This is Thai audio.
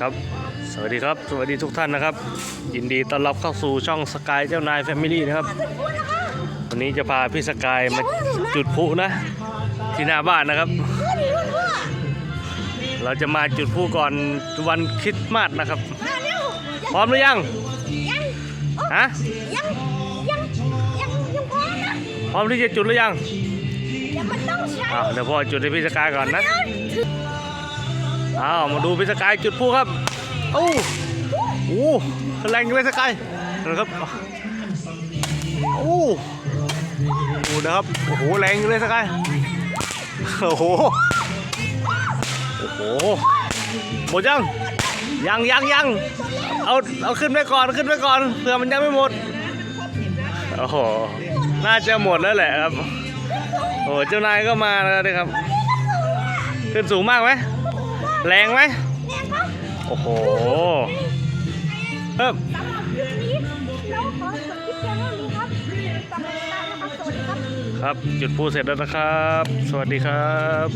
ครับ สวัสดีครับ สวัสดีทุกท่านนะครับ ยินดีต้อนรับเข้าสู่ช่องสกายเจ้านายแฟมิลี่นะครับ วันนี้จะพาพี่สกายมาจุดพลุนะ ที่หน้าบ้านนะครับ เราจะมาจุดพลุก่อนวันคริสต์มาสนะครับมาเร็วพร้อมหรือยังยังโอ้ฮะยังยังยังยังพอนะพร้อมที่จะจุดหรือยังเดี๋ยวมันต้องใช้อ้าวเดี๋ยวพ่อจุดให้พี่สกายก่อนนะเดี๋ยวถึง อ้าวมาดูพี่สกายจุดพลุครับโอ้โหแรงเลยสกายนะครับโอ้โหนะครับโอ้โหแรงเลยสกายโอ้โหโอ้โหหมดยังยังยังยังเอาเอาขึ้นไปก่อนขึ้นไปก่อนเผื่อมันยังไม่หมดโอ้โหน่าจะหมดแล้วแหละครับโอ้โหเจ้านายก็มาแล้วนะครับ ขึ้นสูงมากไหม แรงไหมแรงครับโอ้โหเพิ่มสำหรับคลิปนี้เราขอจบคลิปเพียงเท่านี้ครับสำหรับการนะครับสวัสดีครับครับจุดพูเสร็จแล้วนะครับ สวัสดีครับ